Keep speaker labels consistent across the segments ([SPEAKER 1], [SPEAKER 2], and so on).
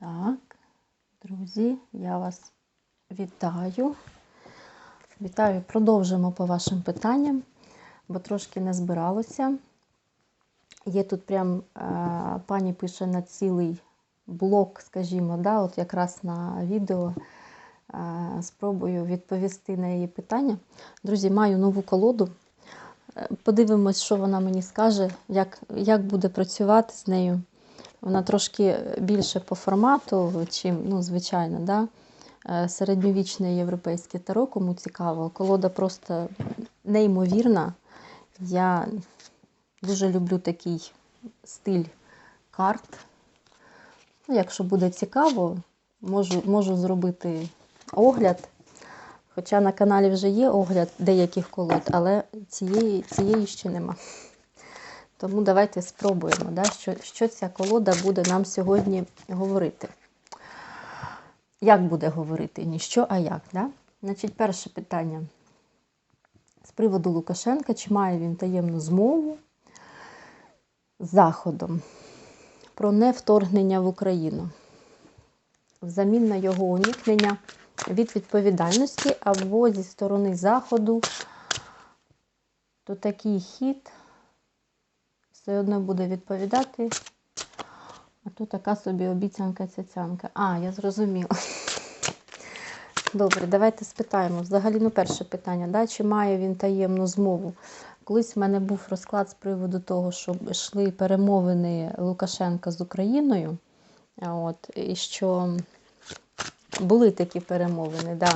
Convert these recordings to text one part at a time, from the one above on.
[SPEAKER 1] Так, друзі, я вас вітаю. Вітаю, продовжимо по вашим питанням, бо трошки не збиралося. Є тут прям е, пані пише на цілий блок, скажімо, да, от якраз на відео е, спробую відповісти на її питання. Друзі, маю нову колоду. Е, Подивимось, що вона мені скаже, як, як буде працювати з нею. Вона трошки більше по формату, чим, ну, звичайно, да? Е, середньовічне європейське таро, кому цікаво. Колода просто неймовірна. Я дуже люблю такий стиль карт. Ну, якщо буде цікаво, можу, можу зробити огляд. Хоча на каналі вже є огляд деяких колод, але цієї, цієї ще нема. Тому давайте спробуємо, да, що, що ця колода буде нам сьогодні говорити. Як буде говорити? Ні що, а як. Да? Значить, перше питання. З приводу Лукашенка, чи має він таємну змову з Заходом про невторгнення в Україну, взамін на його уникнення від відповідальності або зі сторони Заходу, то такий хід все одно буде відповідати. А тут така собі обіцянка цяцянка. А, я зрозуміла. Добре, давайте спитаємо. Взагалі, ну, перше питання, да? чи має він таємну змову? Колись в мене був розклад з приводу того, що йшли перемовини Лукашенка з Україною. От, і що були такі перемовини, да.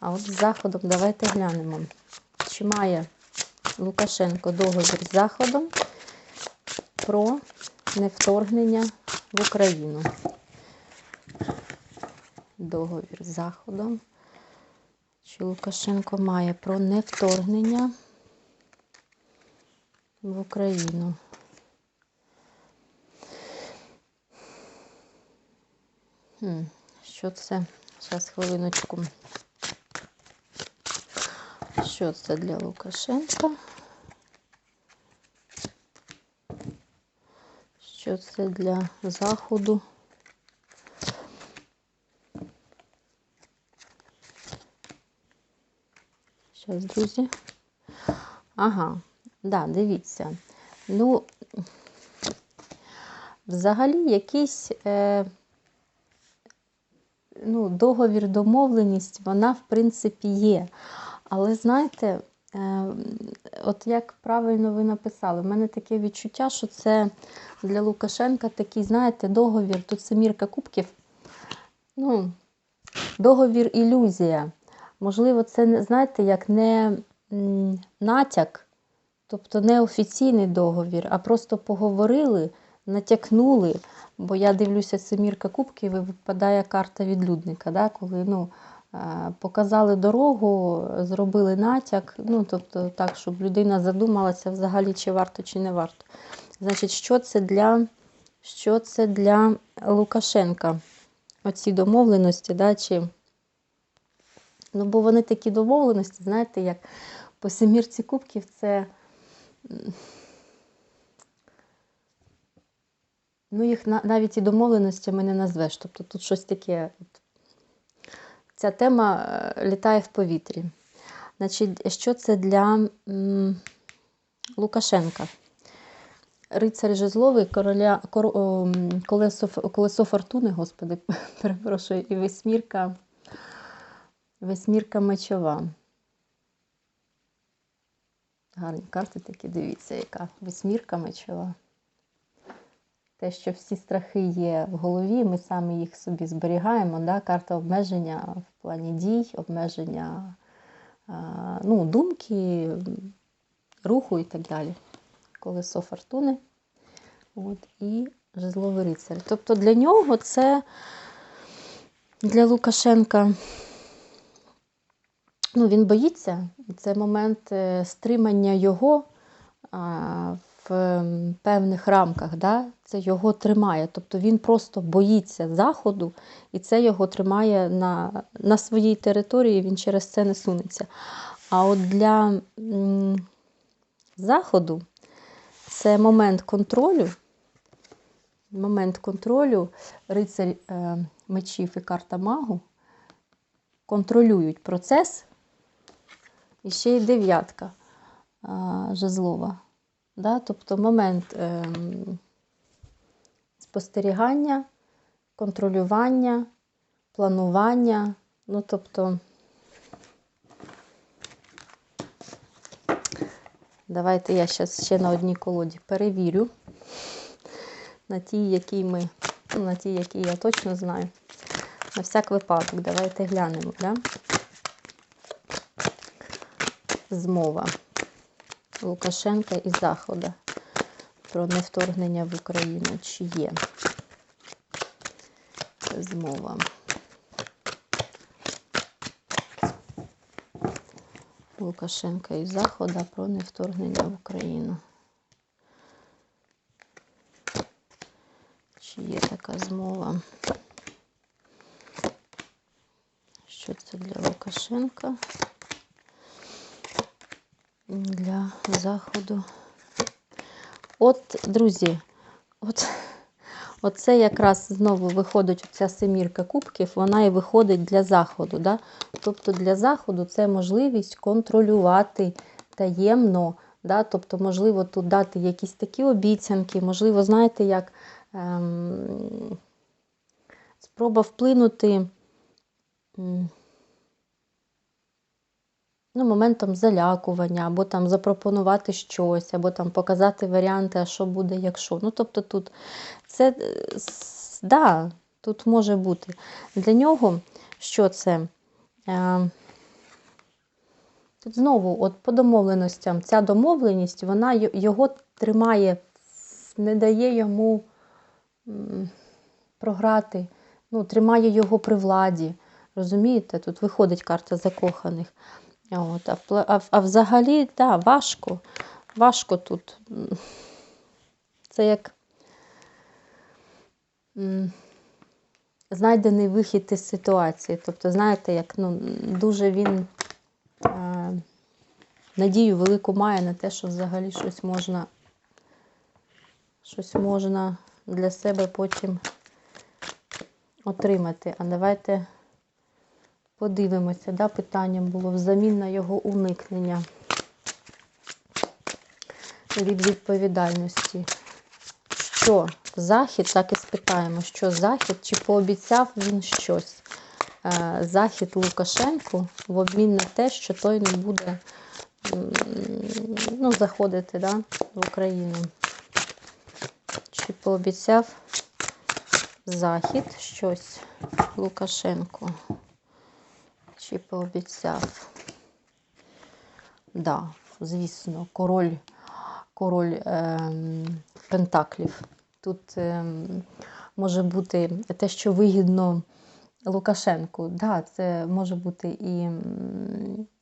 [SPEAKER 1] А от з Заходом давайте глянемо. Чи має Лукашенко договір з Заходом про невторгнення в Україну? Договір з Заходом. Чи Лукашенко має про невторгнення в Україну? Що це? Зараз хвилиночку. Що це для Лукашенка? Що це для Заходу? Зараз, друзі. Ага, да, дивіться. Ну, взагалі, якийсь е, ну, договір, домовленість, вона, в принципі, є. Але знаєте, е, от як правильно ви написали, в мене таке відчуття, що це для Лукашенка такий, знаєте, договір, тут семірка кубків. Ну, договір ілюзія. Можливо, це знаєте, як не натяк, тобто не офіційний договір, а просто поговорили, натякнули. Бо я дивлюся, семірка кубків і випадає карта відлюдника, да, коли ну, показали дорогу, зробили натяк, ну, тобто так, щоб людина задумалася взагалі, чи варто, чи не варто. Значить, що це для, що це для Лукашенка? Оці домовленості, да, чи Ну, бо вони такі домовленості, знаєте, як по семірці кубків це. Ну, їх навіть і домовленостями не назвеш. Тобто тут щось таке. Ця тема е, літає в повітрі. Значить, що це для м, Лукашенка? Рицар Жезловий, короля, кор, колесо, колесо фортуни, господи, перепрошую, і восьмірка. Восьмірка мечова. Гарні карти такі, дивіться, яка восьмірка мечова. Те, що всі страхи є в голові, ми самі їх собі зберігаємо. Да? Карта обмеження в плані дій, обмеження ну, думки, руху і так далі. Колесо фортуни. От, І жезловий рицар. Тобто для нього це для Лукашенка. Ну, Він боїться, і це момент е, стримання його а, в певних рамках. Да? Це його тримає. Тобто він просто боїться заходу, і це його тримає на на своїй території, він через це не сунеться. А от для заходу це момент контролю, момент контролю, рицарь е, мечів і карта магу контролюють процес. І ще й дев'ятка жезлова. Да? Тобто момент ем, спостерігання, контролювання, планування. Ну, тобто, давайте я зараз ще на одній колоді перевірю. На тій, якій ми, ну, на тій, якій я точно знаю. На всяк випадок, давайте глянемо. Да? Змова Лукашенка і Захода про невторгнення в Україну. Чи є змова? Лукашенка і Захода про невторгнення в Україну. Чи є така змова? Що це для Лукашенка? Для Заходу. От, друзі, от, оце якраз знову виходить ця семірка кубків, вона і виходить для Заходу. Да? Тобто для Заходу це можливість контролювати таємно. Да? Тобто, можливо, тут дати якісь такі обіцянки, можливо, знаєте, як ем, спроба вплинути. м, ну, моментом залякування, або там запропонувати щось, або там показати варіанти, а що буде, якщо. Ну, тобто тут це, е, да, тут може бути. Для нього що це? Е, Тут знову, от по домовленостям, ця домовленість, вона його тримає, не дає йому програти, ну, тримає його при владі. Розумієте? Тут виходить карта закоханих. От, а, а, а взагалі, так, важко. Важко тут. Це як знайдений вихід із ситуації. Тобто, знаєте, як ну, дуже він е, надію велику має на те, що взагалі щось можна, щось можна для себе потім отримати. А давайте подивимося, да, питанням було взамін на його уникнення від відповідальності. Що Захід, так і спитаємо, що Захід, чи пообіцяв він щось? Е, Захід Лукашенку в обмін на те, що той не буде ну, заходити да, в Україну. Чи пообіцяв Захід щось Лукашенку? Чи пообіцяв? Да, звісно, король, король ем, Пентаклів. Тут ем, може бути те, що вигідно Лукашенку. Да, це може бути і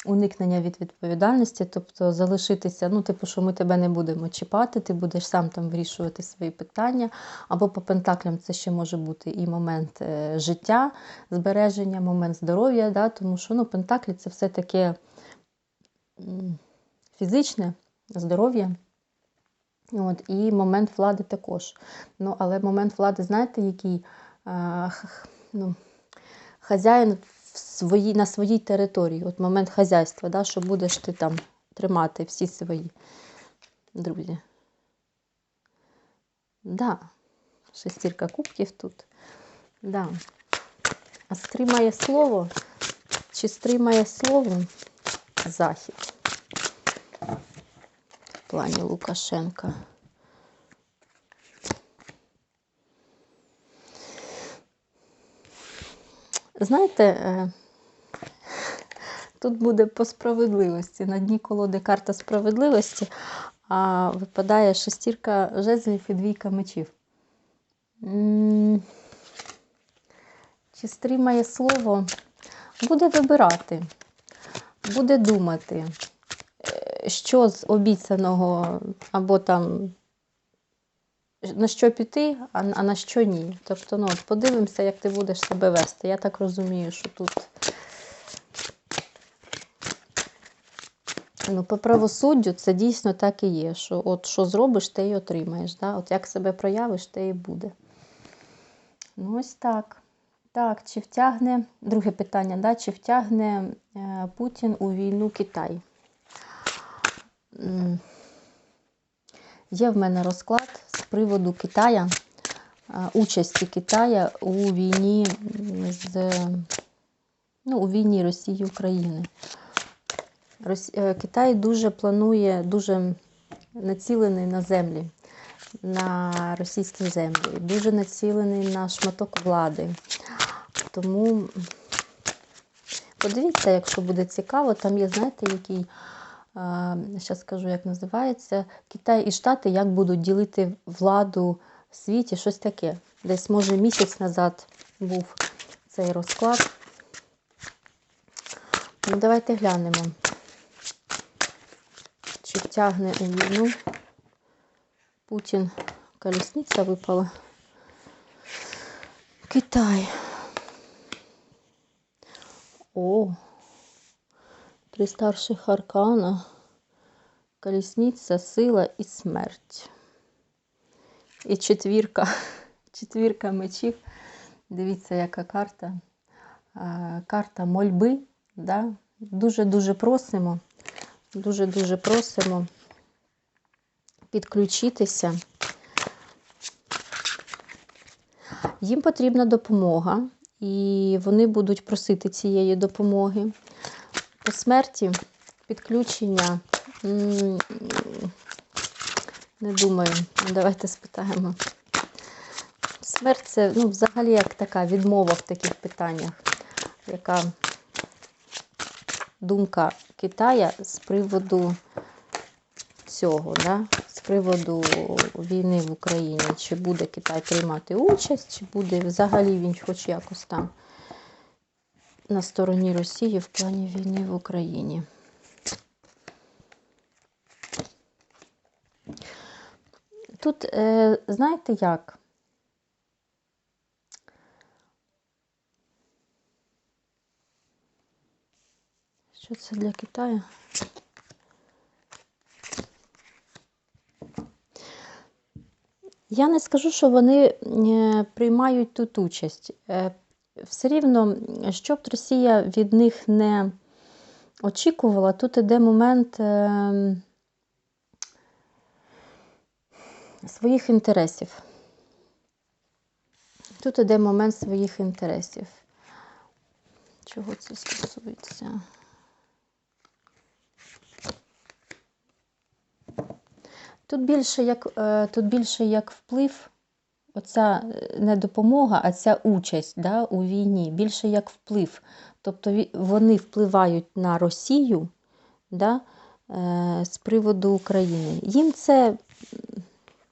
[SPEAKER 1] уникнення від відповідальності, тобто залишитися, ну, типу, що ми тебе не будемо чіпати, ти будеш сам там вирішувати свої питання. Або по пентаклям це ще може бути і момент е, життя, збереження, момент здоров'я, да, тому що ну, пентаклі це все таке фізичне здоров'я. От, і момент влади також. Ну, але момент влади, знаєте, який а, ну, хазяїн в своїй, на своїй території, от момент хазяйства, да, що будеш ти там тримати всі свої друзі. Да, шестірка кубків тут. Да. А стримає слово, чи стримає слово Захід в плані Лукашенка? Знаєте, е, тут буде по справедливості. На дні колоди карта справедливості, а випадає шестірка жезлів і двійка мечів. Чи стримає слово? Буде вибирати, буде думати, е, що з обіцяного або там на що піти, а, а на що ні. Тобто, ну, от подивимося, як ти будеш себе вести. Я так розумію, що тут Ну, по правосуддю це дійсно так і є. Що от що зробиш, те й отримаєш. Да? От як себе проявиш, те і буде. Ну, ось так. Так, чи втягне, друге питання, да? чи втягне е, Путін у війну Китай? Є в мене розклад з приводу Китая, е, участі Китая у війні з ну, у війні Росії України. Рос... е, Китай дуже планує, дуже націлений на землі, на російські землі, дуже націлений на шматок влади. Тому подивіться, якщо буде цікаво, там є, знаєте, який, зараз скажу, як називається, Китай і Штати, як будуть ділити владу в світі, щось таке. Десь, може, місяць назад був цей розклад. Ну, давайте глянемо, чи втягне у війну Путін. Колісниця випала. Китай. О, три старших аркана. Колісниця, сила і смерть. І четвірка. Четвірка мечів. Дивіться, яка карта. Карта мольби. Да? Дуже-дуже просимо. Дуже-дуже просимо підключитися. Їм потрібна допомога, і вони будуть просити цієї допомоги. По смерті підключення. Не думаю, давайте спитаємо. Смерть це ну, взагалі як така відмова в таких питаннях, яка думка Китая з приводу цього, да? з приводу війни в Україні, чи буде Китай приймати участь, чи буде взагалі він хоч якось там на стороні Росії в плані війни в Україні. Тут, е, знаєте як? Що це для Китаю? Я не скажу, що вони е, приймають тут участь. Все рівно, щоб Росія від них не очікувала, тут іде момент е, своїх інтересів. Тут іде момент своїх інтересів. Чого це стосується? Тут більше як, е, тут більше як вплив, оця е, не допомога, а ця участь да, у війні, більше як вплив. Тобто вони впливають на Росію да, е, з приводу України. Їм це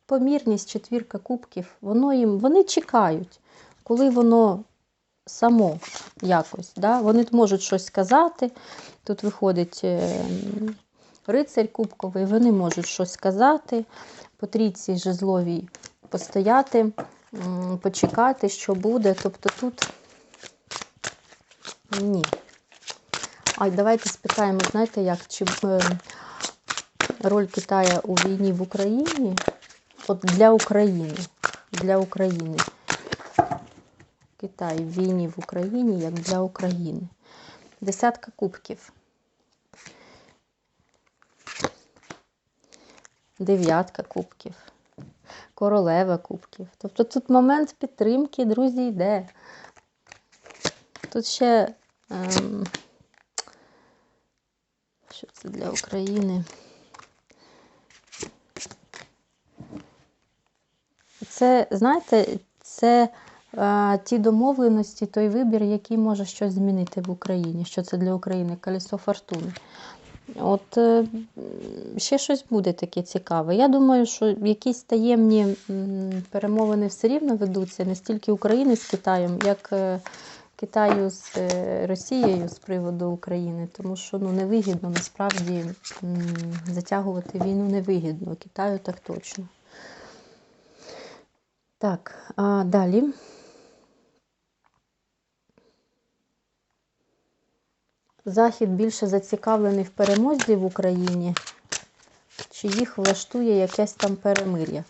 [SPEAKER 1] помірність, четвірка кубків, воно їм, вони чекають, коли воно само якось. Да? Вони можуть щось сказати. Тут виходить е, рицарь кубковий, вони можуть щось сказати, по трійці жезловій постояти, почекати, що буде. Тобто тут ні. А давайте спитаємо, знаєте, як, чи е, роль Китая у війні в Україні, от для України, для України. Китай в війні в Україні, як для України. Десятка кубків. Дев'ятка кубків. Королева кубків. Тобто тут момент підтримки, друзі, йде. Тут ще. Ем, що це для України? Це, знаєте, це е, ті домовленості, той вибір, який може щось змінити в Україні. Що це для України? Колесо фортуни. От е, ще щось буде таке цікаве. Я думаю, що якісь таємні перемовини все рівно ведуться не стільки України з Китаєм, як е, Китаю з е, Росією з приводу України, тому що ну, невигідно насправді затягувати війну невигідно. Китаю так точно. Так, а далі. Захід більше зацікавлений в перемозі в Україні, чи їх влаштує якесь там перемир'я?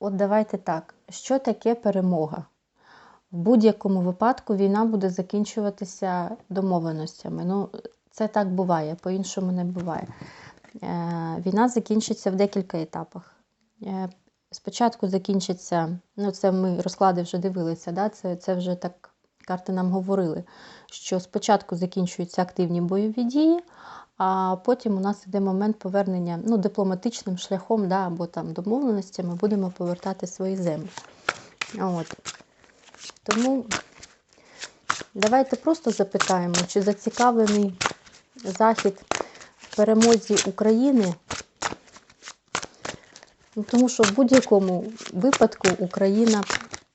[SPEAKER 1] От давайте так. Що таке перемога? В будь-якому випадку війна буде закінчуватися домовленостями. Ну, це так буває, по-іншому не буває. Е, Війна закінчиться в декілька етапах. Е, Спочатку закінчиться, ну це ми розклади вже дивилися, да? це, це вже так карти нам говорили, що спочатку закінчуються активні бойові дії, а потім у нас йде момент повернення ну, дипломатичним шляхом, да, або там домовленостями будемо повертати свої землі. От. Тому давайте просто запитаємо, чи зацікавлений Захід в перемозі України. Ну, тому що в будь-якому випадку Україна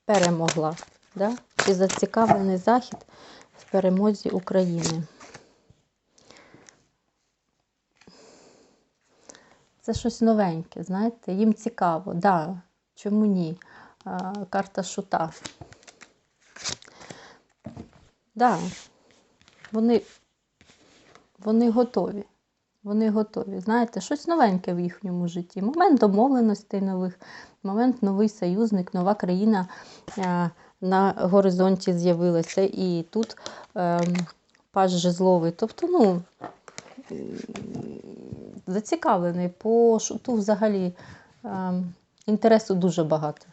[SPEAKER 1] перемогла. Да? Чи зацікавлений Захід в перемозі України? Це щось новеньке, знаєте, їм цікаво, да, чому ні? Карта шута. Да, вони, вони готові. Вони готові. Знаєте, щось новеньке в їхньому житті. Момент домовленостей нових, момент новий союзник, нова країна на горизонті з'явилася. І тут е, паж жезловий. Тобто, ну, зацікавлений по шуту взагалі е, інтересу дуже багато.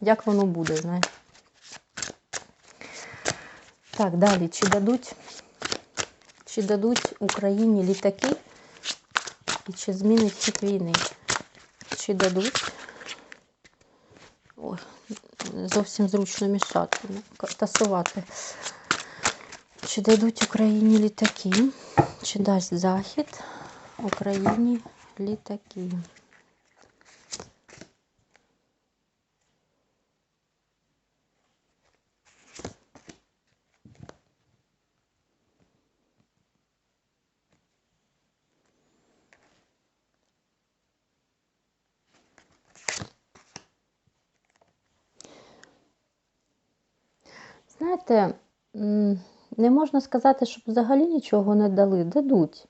[SPEAKER 1] Як воно буде, знаєте? Так, далі. Чи дадуть, чи дадуть Україні літаки? І чи змінить хід війни? Чи дадуть? Ой, зовсім зручно мішати, ну, тасувати. Чи дадуть Україні літаки? Чи дасть Захід Україні літаки? Знаєте, не можна сказати, щоб взагалі нічого не дали. Дадуть.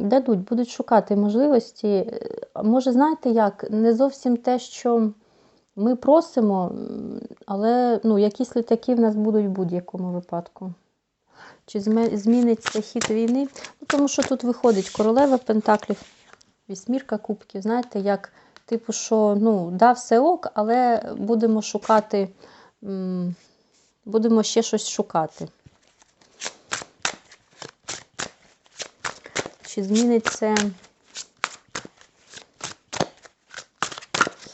[SPEAKER 1] Дадуть, будуть шукати можливості. Е, Може, знаєте як, не зовсім те, що ми просимо, але ну, якісь літаки в нас будуть в будь-якому випадку. Чи зміниться хід війни? Ну, тому що тут виходить королева Пентаклів, вісьмірка кубків. Знаєте, як, типу, що ну, да, все ок, але будемо шукати. Будемо ще щось шукати. Чи зміниться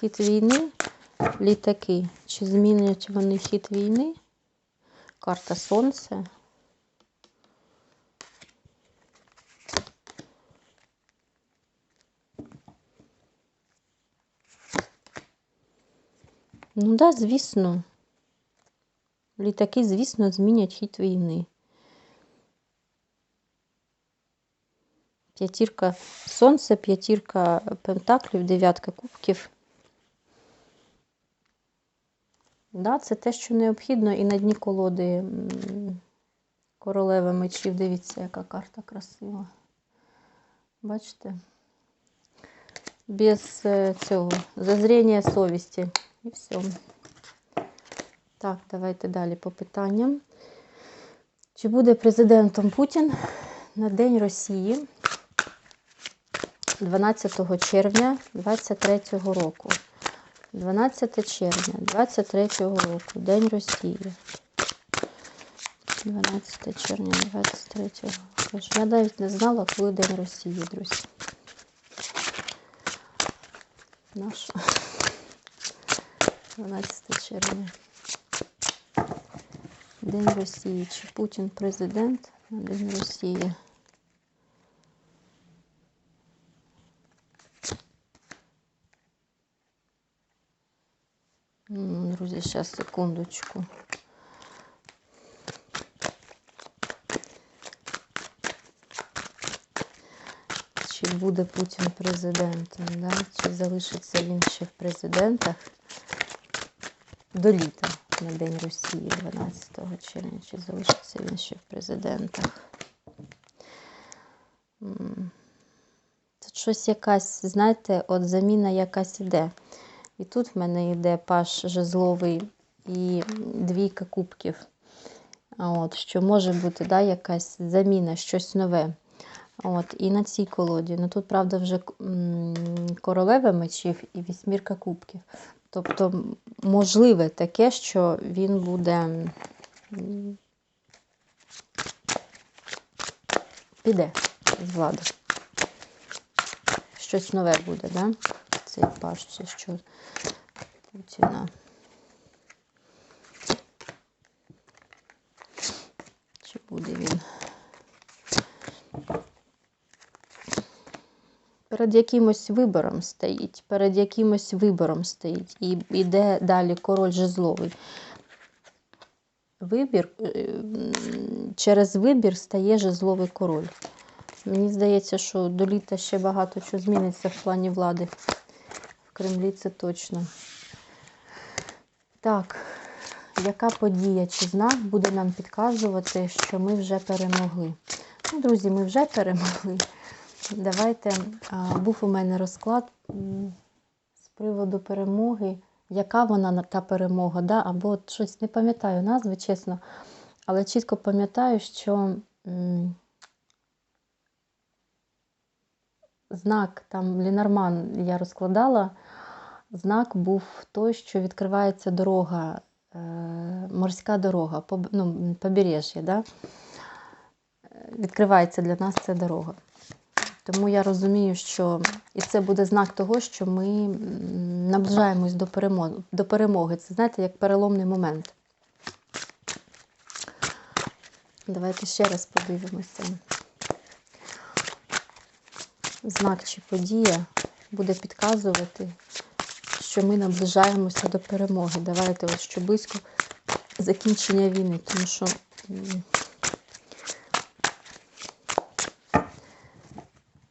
[SPEAKER 1] хід війни? Літаки. Чи змінять вони хід війни? Карта Сонце. Ну да, звісно. Літаки, звісно, змінять хід війни. П'ятірка сонця, п'ятірка пентаклів, дев'ятка кубків. Да, це те, що необхідно, і на дні колоди м, королева мечів. Дивіться, яка карта красива. Бачите? Без е, цього зазріння совісті. І все. Так, давайте далі по питанням. Чи буде президентом Путін на День Росії 12 червня 2023 року? 12 червня 2023 року, День Росії. 12 червня 23 року. Я навіть не знала, коли День Росії, друзі. Наш 12 червня. День Росії. Чи Путін президент на День Росії? Друзі, зараз секундочку. Чи буде Путін президентом, да? чи залишиться він ще в президентах до літа? на День Росії 12 червня. Чи залишиться він ще в президентах? Тут щось якась, знаєте, от заміна якась іде. І тут в мене йде паш жезловий і двійка кубків. От, що може бути да, якась заміна, щось нове. От, і на цій колоді. Ну тут, правда, вже королева мечів і вісьмірка кубків. Тобто, можливе таке, що він буде піде з влади. Щось нове буде, да? Цей паш, що Путіна. Чи буде він? Перед якимось вибором стоїть, перед якимось вибором стоїть. І йде далі король жезловий. Вибір, е, через вибір стає жезловий король. Мені здається, що до літа ще багато чого зміниться в плані влади. В Кремлі це точно. Так, яка подія чи знак буде нам підказувати, що ми вже перемогли? Ну, друзі, ми вже перемогли. Давайте, був у мене розклад з приводу перемоги. Яка вона на- та перемога? Да? Або щось не пам'ятаю назви, чесно, але чітко пам'ятаю, що знак там Лінарман я розкладала. Знак був той, що відкривається дорога, е, морська дорога, ну, побережжя. Да? Е, Відкривається для нас ця дорога. Тому я розумію, що і це буде знак того, що ми наближаємось до перемоги. До перемоги. Це, знаєте, як переломний момент. Давайте ще раз подивимося. Знак чи подія буде підказувати, що ми наближаємося до перемоги. Давайте ось що близько закінчення війни, тому що м,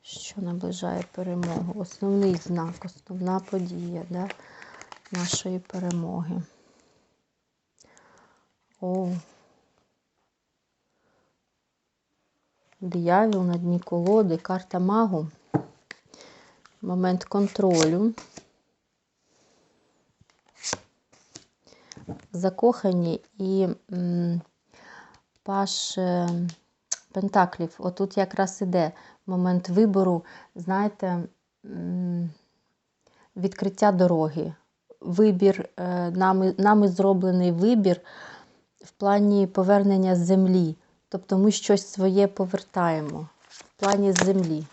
[SPEAKER 1] що наближає перемогу. Основний знак, основна подія да, нашої перемоги. О. Диявіл на дні колоди, карта магу. Момент контролю. Закохані і м, паш е, Пентаклів. Отут якраз іде момент вибору, знаєте, відкриття дороги. Вибір, е, нами, нами зроблений вибір в плані повернення землі. Тобто ми щось своє повертаємо в плані землі.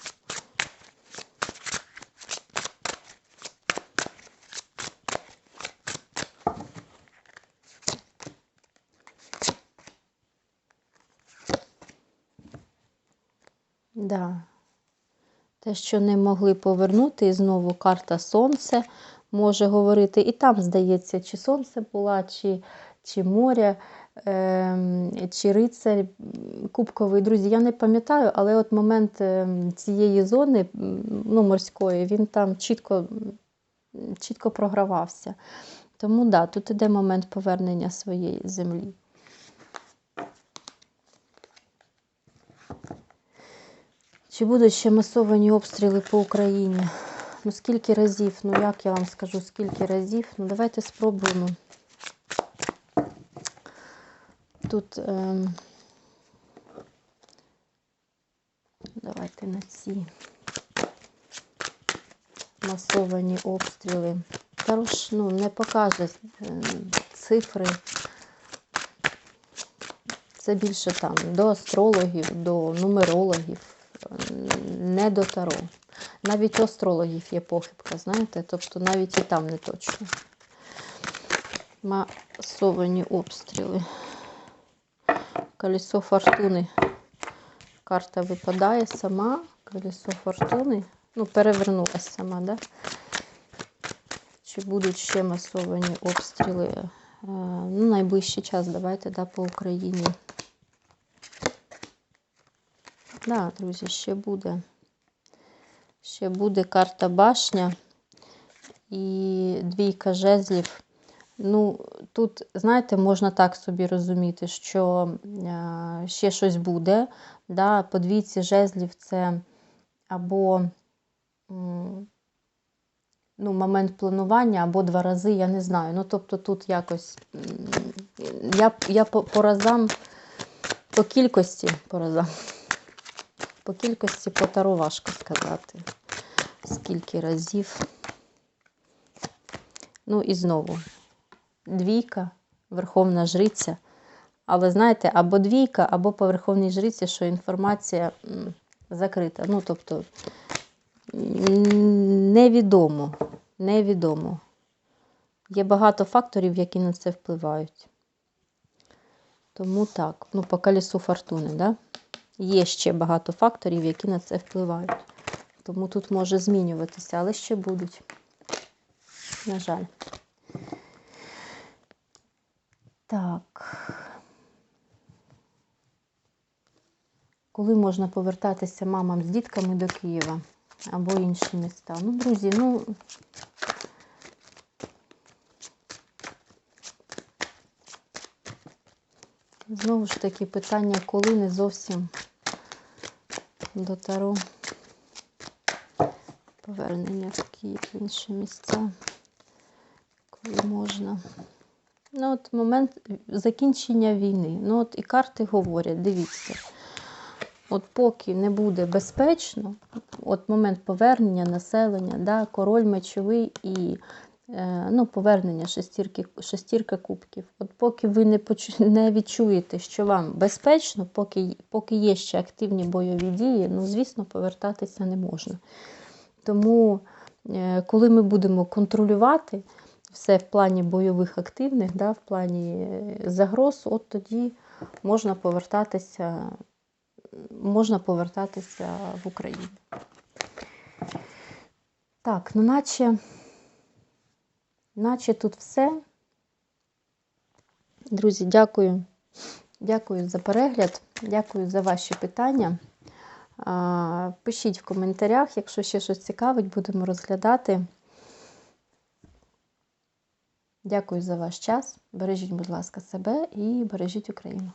[SPEAKER 1] Да. Те, що не могли повернути, і знову карта Сонце може говорити. І там, здається, чи сонце була, чи, чи море, е, чи рицарь кубковий. Друзі, я не пам'ятаю, але от момент ем, цієї зони ну, морської, він там чітко, чітко програвався. Тому да, тут іде момент повернення своєї землі. Чи будуть ще масовані обстріли по Україні? Ну, скільки разів? Ну, як я вам скажу, скільки разів? Ну, давайте спробуємо. Тут ем, давайте на ці масовані обстріли. Та ну, не покаже ем, цифри. Це більше там до астрологів, до нумерологів, не до таро. Навіть у астрологів є похибка, знаєте, тобто навіть і там не точно. Масовані обстріли. Колесо фортуни. Карта випадає сама. Колесо фортуни. Ну, перевернулася сама, да? Чи будуть ще масовані обстріли? Е, Ну, найближчий час давайте да, по Україні. Да, друзі, ще буде. Ще буде карта башня і двійка жезлів. Ну, тут, знаєте, можна так собі розуміти, що е, ще щось буде. Да? По двійці жезлів це або ну, момент планування, або два рази, я не знаю. Ну, тобто тут якось я, я по, по разам, по кількості по разам. По кількості по таро важко сказати. Скільки разів. Ну і знову двійка, верховна жриця. Але знаєте, або двійка, або по верховній жриці, що інформація закрита. Ну, тобто невідомо. Невідомо. Є багато факторів, які на це впливають. Тому так, ну, по колесу фортуни, да? Є ще багато факторів, які на це впливають. Тому тут може змінюватися, але ще будуть. На жаль. Так. Коли можна повертатися мамам з дітками до Києва або інші міста? Ну, друзі, ну. Знову ж таки, питання, коли не зовсім до Таро повернення в Київ в інші місця, коли можна. Ну, от момент закінчення війни. Ну, от і карти говорять, дивіться. От поки не буде безпечно, от момент повернення населення, да, король мечовий і е, ну, повернення шестірки, шестірка кубків. От поки ви не, почу, не відчуєте, що вам безпечно, поки, поки є ще активні бойові дії, ну, звісно, повертатися не можна. Тому, е, коли ми будемо контролювати все в плані бойових активних, да, в плані е, загроз, от тоді можна повертатися, можна повертатися в Україну. Так, ну наче, наче тут все. Друзі, дякую. Дякую за перегляд, дякую за ваші питання. Пишіть в коментарях, якщо ще щось цікавить, будемо розглядати. Дякую за ваш час. Бережіть, будь ласка, себе і бережіть Україну.